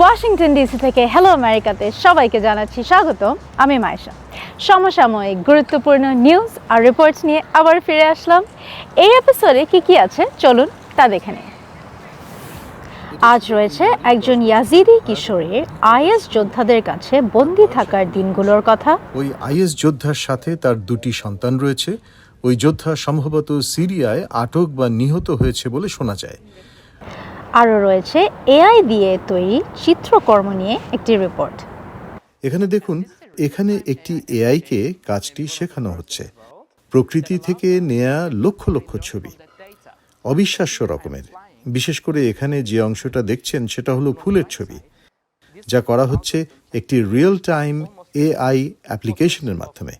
Washington DC থেকে hello আমেরিকাতে সবাইকে জানাচ্ছি স্বাগত আমি মায়েশা। সমসাময়িক গুরুত্বপূর্ণ নিউজ আর রিপোর্টস নিয়ে আবার ফিরে আসলাম। এই এপিসোডে কি কি আছে? চলুন তা দেখে নিই। আজ রয়েছে একজন ইয়াজিদি কিশোরীর আইএস যোদ্ধাদের কাছে বন্দি থাকার দিনগুলোর কথা। ওই আইএস যোদ্ধার সাথে তার দুটি সন্তান রয়েছে। ওই যোদ্ধা সম্ভবত সিরিয়ায় আটক বা নিহত হয়েছে বলে শোনা যায়। আরও রয়েছে এআই দিয়ে তৈরি চিত্রকর্ম নিয়ে একটি রিপোর্ট এখানে দেখুন, এখানে একটি এআইকে কাজটি শেখানো হচ্ছে। প্রকৃতি থেকে নেয়া লক্ষ লক্ষ ছবি। অবিশ্বাস্য রকমের। বিশেষ করে এখানে যে অংশটা দেখছেন, সেটা হলো ফুলের ছবি। যা করা হচ্ছে একটি রিয়েল টাইম এআই অ্যাপ্লিকেশনের মাধ্যমে।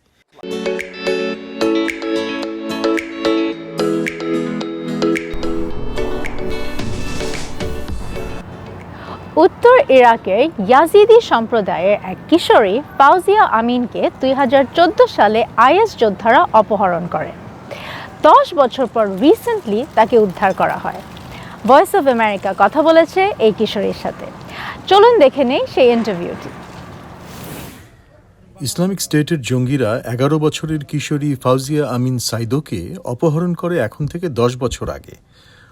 উত্তর ইরাকের ইয়াজিদি সম্প্রদায়ের এক কিশোরী ফাউজিয়া আমিনকে দুই হাজার চোদ্দ সালে আইএস যোদ্ধারা অপহরণ করে। দশ বছর পর রিসেন্টলি তাকে উদ্ধার করা হয়। ভয়েস অফ আমেরিকা কথা বলেছে এই কিশোরীর সাথে। চলুন দেখে নেই সেই ইন্টারভিউটি ইসলামিক স্টেটের জঙ্গিরা এগারো বছরের কিশোরী ফাউজিয়া আমিন সাইদোকে অপহরণ করে এখন থেকে দশ বছর আগে।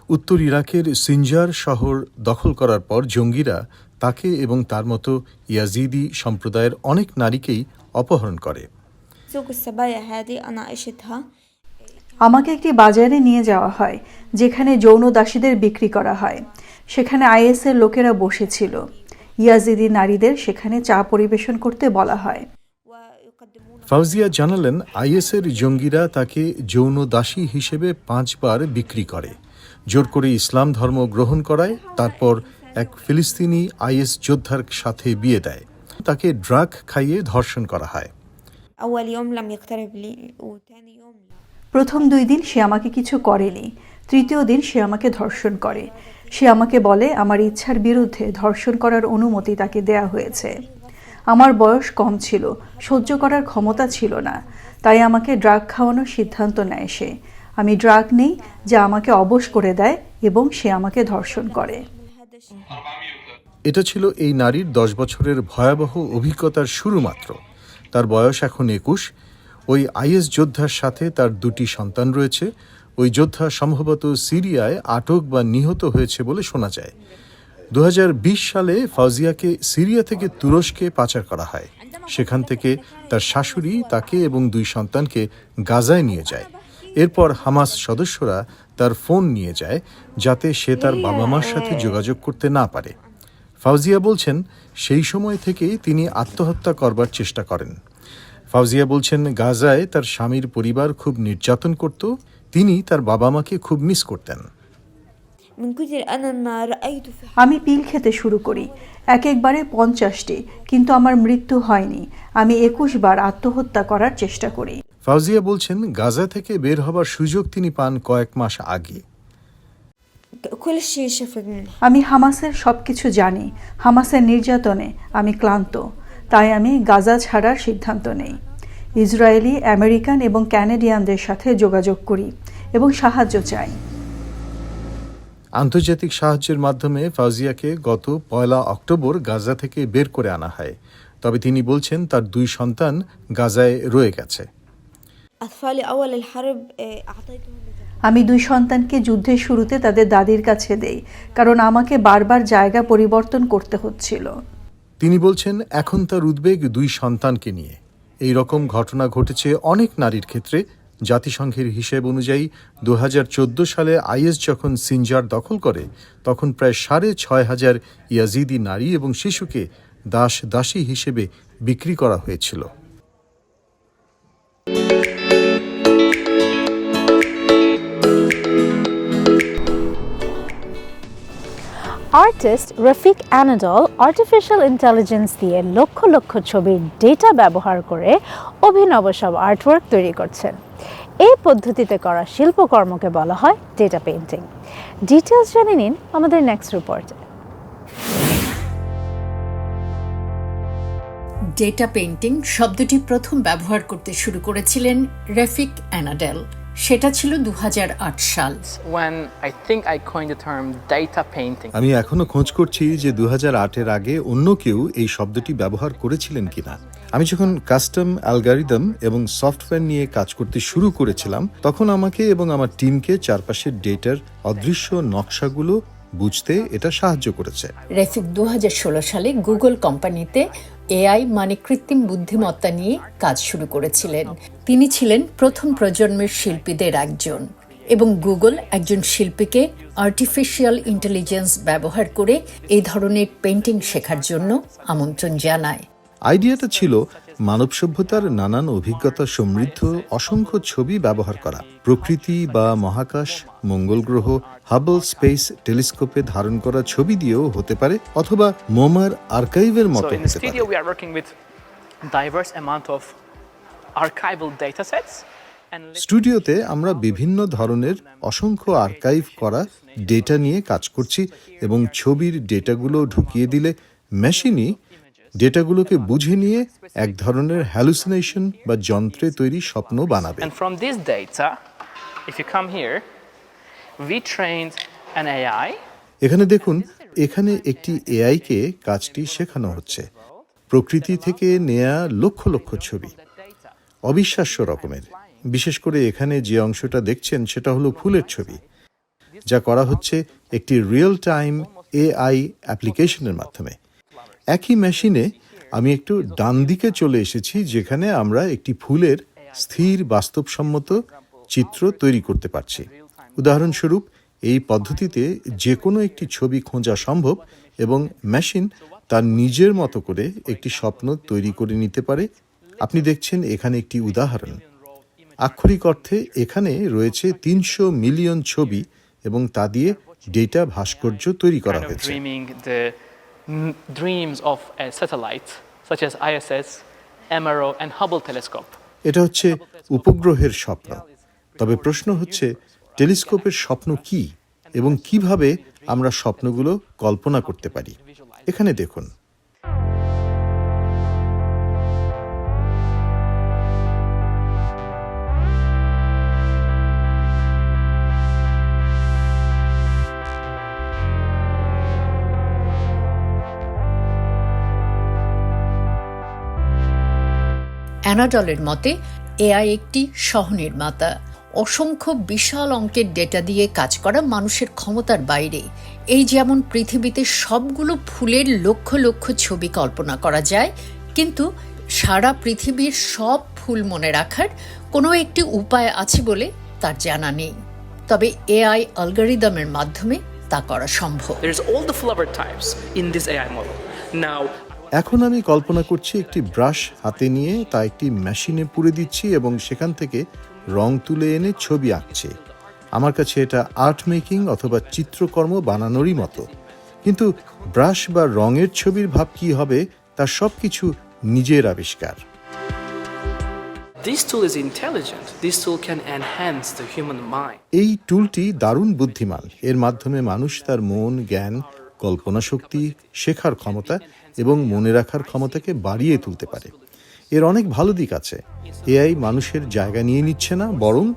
উত্তর ইরাকের সিনজার শহর দখল করার পর জঙ্গিরা তাকে এবং তার মতো ইয়াজিদি সম্প্রদায়ের অনেক নারীকেই অপহরণ করে। আমাকে একটি বাজারে নিয়ে যাওয়া হয় যেখানে যৌন দাসীদের বিক্রি করা হয়। সেখানে আইএসের লোকেরা বসেছিল। ইয়াজিদি নারীদের সেখানে চা পরিবেশন করতে বলা হয়। ফাউজিয়া জানালেন আইএসের জঙ্গিরা তাকে যৌন দাসী হিসেবে পাঁচবার বিক্রি করে। জোর করে ইসলাম ধর্ম গ্রহণ করায় তারপর এক ফিলিস্তিনি আইএস যোদ্ধার সাথে বিয়ে দেয়। তাকে ড্রাগ খাইয়ে ধর্ষণ করা হয়। প্রথম দুই দিন সে আমাকে কিছু করেনি। তৃতীয় দিন সে আমাকে ধর্ষণ করে। সে আমাকে বলে আমার ইচ্ছার বিরুদ্ধে ধর্ষণ করার অনুমতি তাকে দেয়া হয়েছে। আমার বয়স কম ছিল সহ্য করার ক্ষমতা ছিল না। তাই আমাকে ড্রাগ খাওয়ানোর সিদ্ধান্ত নেয় সে। আমি ড্রাগ নেই, যা আমাকে অবশ করে দেয় এবং সে আমাকে ধর্ষণ করে। এটা ছিল এই নারীর দশ বছরের ভয়াবহ অভিজ্ঞতার শুরু মাত্র। তার বয়স এখন একুশ। ওই আইএস যোদ্ধার সাথে তার দুটি সন্তান রয়েছে। ওই যোদ্ধা সম্ভবত সিরিয়ায় আটক বা নিহত হয়েছে বলে শোনা যায়। দু হাজার বিশ সালে ফাউজিয়াকে সিরিয়া থেকে তুরস্কে পাচার করা হয়। সেখান থেকে তার শাশুড়ি তাকে এবং দুই সন্তানকে গাজায় নিয়ে যায়। এরপর হামাস সদস্যরা তার ফোন নিয়ে যায় যাতে সে তার বাবা মার সাথে যোগাযোগ করতে না পারে। ফাউজিয়া বলছেন সেই সময় থেকেই তিনি আত্মহত্যা করবার চেষ্টা করেন। ফাউজিয়া বলছেন গাজায় তার স্বামীর পরিবার খুব নির্যাতন করত তিনি তার বাবা মাকে খুব মিস করতেন। আমি পিল খেতে শুরু করি। এক একবারে পঞ্চাশটি কিন্তু আমার মৃত্যু হয়নি। আমি একুশ বার আত্মহত্যা করার চেষ্টা করি। ফাউজিয়া বলছেন গাজা থেকে বের হবার সুযোগ তিনি পান কয়েক মাস আগে। আমি হামাসের সব কিছু জানি। হামাসের নির্যাতনে আমি ক্লান্ত। তাই আমি গাজা ছাড়ার সিদ্ধান্ত নেই। ইসরায়েলি আমেরিকান এবং ক্যানেডিয়ানদের সাথে যোগাযোগ করি এবং সাহায্য চাই। আন্তর্জাতিক সাহায্যের মাধ্যমে ফাউজিয়াকে গত পয়লা অক্টোবর গাজা থেকে বের করে আনা হয়। তবে তিনি বলছেন তার দুই সন্তান গাজায় রয়ে গেছে। আমি দুই সন্তানকে যুদ্ধের শুরুতে তাদের দাদির কাছে দেই কারণ আমাকে বারবার জায়গা পরিবর্তন করতে হচ্ছিল। তিনি বলছেন এখন তার উদ্বেগ দুই সন্তানকে নিয়ে। এই রকম ঘটনা ঘটেছে অনেক নারীর ক্ষেত্রে। জাতিসংঘের হিসেব অনুযায়ী দু হাজার চোদ্দ সালে আইএস যখন সিনজার দখল করে তখন প্রায় সাড়ে ছয় হাজার ইয়াজিদি নারী এবং শিশুকে দাস দাসী হিসেবে বিক্রি করা হয়েছিল। Artist Refik Anadol artificial intelligence দিয়ে লক্ষ লক্ষ ছবির ডেটা ব্যবহার করে অভিনব সব আর্টওয়ার্ক তৈরি করছেন। এই পদ্ধতিতে করা শিল্পকর্মকে বলা হয় ডেটা পেইন্টিং ডিটেলস জেনে নিন আমাদের নেক্সট রিপোর্টে ডেটা পেইন্টিং শব্দটি প্রথম ব্যবহার করতে শুরু করেছিলেন রেফিক অ্যানাডেল সেটা ছিল দু হাজার আট সাল। When I think I coined the term data painting. আমি এখনও খোঁজ করছি যে দু আটের আগে অন্য কেউ এই শব্দটি ব্যবহার করেছিলেন কিনা। আমি যখন কাস্টম অ্যালগারিদম এবং সফটওয়্যার নিয়ে কাজ করতে শুরু করেছিলাম তখন আমাকে এবং আমার টিমকে চারপাশের ডেটার অদৃশ্য নকশাগুলো বুঝতে এটা সাহায্য করেছে। রেফিক দু হাজার ষোলো সালে গুগল কোম্পানিতে এআই মানে কৃত্রিম বুদ্ধিমত্তা নিয়ে কাজ শুরু করেছিলেন। তিনি ছিলেন প্রথম প্রজন্মের শিল্পীদের একজন এবং গুগল একজন শিল্পীকে আর্টিফিশিয়াল ইন্টেলিজেন্স ব্যবহার করে এই ধরনের পেন্টিং শেখার জন্য আমন্ত্রণ জানায়। আইডিয়াটা ছিল মানব সভ্যতার নানান অভিজ্ঞতা সমৃদ্ধ অসংখ্য ছবি ব্যবহার করা। প্রকৃতি বা মহাকাশ মঙ্গল গ্রহ হাবল স্পেস টেলিস্কোপে ধারণ করা ছবি দিয়েও হতে পারে অথবা মোমার আর্কাইভের মতো হতে পারে। স্টুডিওতে আমরা বিভিন্ন ধরনের অসংখ্য আর্কাইভ করা ডেটা নিয়ে কাজ করছি এবং ছবির ডেটাগুলো ঢুকিয়ে দিলে মেশিনই ডেটাগুলোকে বুঝে নিয়ে এক ধরনের হ্যালুসিনেশন বা যন্ত্রে তৈরি স্বপ্ন বানাবে। We trained an এখানে দেখুন এখানে একটি এআইকে কাজটি শেখানো হচ্ছে। প্রকৃতি থেকে নেয়া লক্ষ লক্ষ ছবি। অবিশ্বাস্য রকমের। বিশেষ করে এখানে যে অংশটা দেখছেন সেটা হলো ফুলের ছবি। যা করা হচ্ছে একটি রিয়েল টাইম এআই অ্যাপ্লিকেশনের মাধ্যমে। একই মেশিনে আমি একটু ডান দিকে চলে এসেছি, যেখানে আমরা একটি ফুলের স্থির বাস্তবসম্মত চিত্র তৈরি করতে পারছি। উদাহরণস্বরূপ, এই পদ্ধতিতে যে কোনো একটি ছবি খোঁজা সম্ভব এবং মেশিন তার নিজের মতো করে একটি স্বপ্ন তৈরি করে নিতে পারে। আপনি দেখছেন এখানে একটি উদাহরণ। আক্ষরিক অর্থে, এখানে রয়েছে তিনশো মিলিয়ন ছবি এবং তা দিয়ে ডেটা ভাস্কর্য তৈরি করা হয়েছে। Dreams of a satellite, such as ISS, MRO, and Hubble telescope. এটা হচ্ছে উপগ্রহের স্বপ্ন। তবে প্রশ্ন হচ্ছে টেলিস্কোপের স্বপ্ন কি এবং কীভাবে আমরা স্বপ্নগুলো কল্পনা করতে পারি? এখানে দেখুন। অ্যানাডলের মতে এআই একটি সহনির্মাতা। অসংখ্য বিশাল অঙ্কের ডেটা দিয়ে কাজ করা মানুষের ক্ষমতার বাইরে। এই যেমন পৃথিবীতে সবগুলো ফুলের লক্ষ লক্ষ ছবি কল্পনা করা যায় কিন্তু সারা পৃথিবীর সব ফুল মনে রাখার কোনো একটি উপায় আছে বলে তার জানা নেই। তবে এআই অ্যালগোরিদমের মাধ্যমে তা করা সম্ভব। There's all the flower types in this AI model. Now, এখন আমি কল্পনা করছি একটি ব্রাশ হাতে নিয়ে তা একটি মেশিনে পুরে দিচ্ছি এবং সেখান থেকে রং তুলে এনে ছবি আঁকছে। আমার কাছে এটা আর্ট মেকিং অথবা চিত্রকর্ম বানানোরই মতো। কিন্তু ব্রাশ বা রঙের ছবির ভাব কি হবে তার সব কিছু নিজের আবিষ্কার. এই টুলটি দারুণ বুদ্ধিমান। এর মাধ্যমে মানুষ তার মন জ্ঞান কল্পনা শক্তি শেখার ক্ষমতা এবং মনে রাখার ক্ষমতাকে বাড়িয়ে তুলতে পারে। এর অনেক ভালো দিক আছে। এআই মানুষের জায়গা নিয়ে নিচ্ছে না, বরং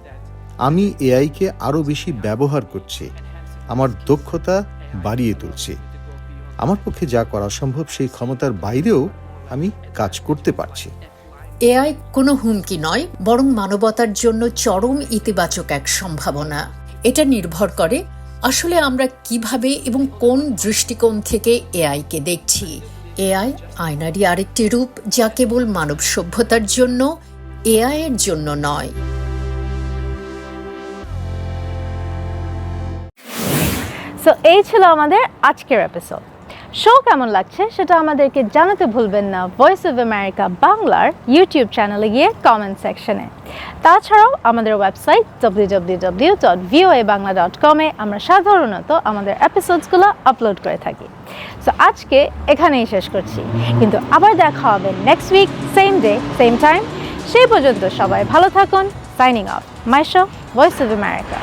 আমি এআইকে আরও বেশি ব্যবহার করছি। আমার দক্ষতা বাড়িয়ে তুলছি। আমার পক্ষে যা করা সম্ভব সেই ক্ষমতার বাইরেও আমি কাজ করতে পারছি। এআই কোনো হুমকি নয়, বরং মানবতার জন্য চরম ইতিবাচক এক সম্ভাবনা। এটা নির্ভর করে আসলে আমরা কীভাবে এবং কোন দৃষ্টিকোণ থেকে এআইকে দেখছি। এআই আয়নারই আরেকটি রূপ যা কেবল মানব সভ্যতার জন্য, এআই এর জন্য নয়। তো এই ছিল আমাদের আজকের এপিসোড শো কেমন লাগছে সেটা আমাদেরকে জানাতে ভুলবেন না ভয়েস অফ আমেরিকা বাংলার ইউটিউব চ্যানেলে গিয়ে কমেন্ট সেকশনে তাছাড়াও আমাদের website W W W dot VOA Bangla dot কমে আমরা সাধারণত আমাদের এপিসোডসগুলো আপলোড করে থাকি। সো আজকে এখানেই শেষ করছি। কিন্তু আবার দেখা হবে next week same day same time সেই পর্যন্ত সবাই ভালো থাকুন। Signing off Maisha Voice of America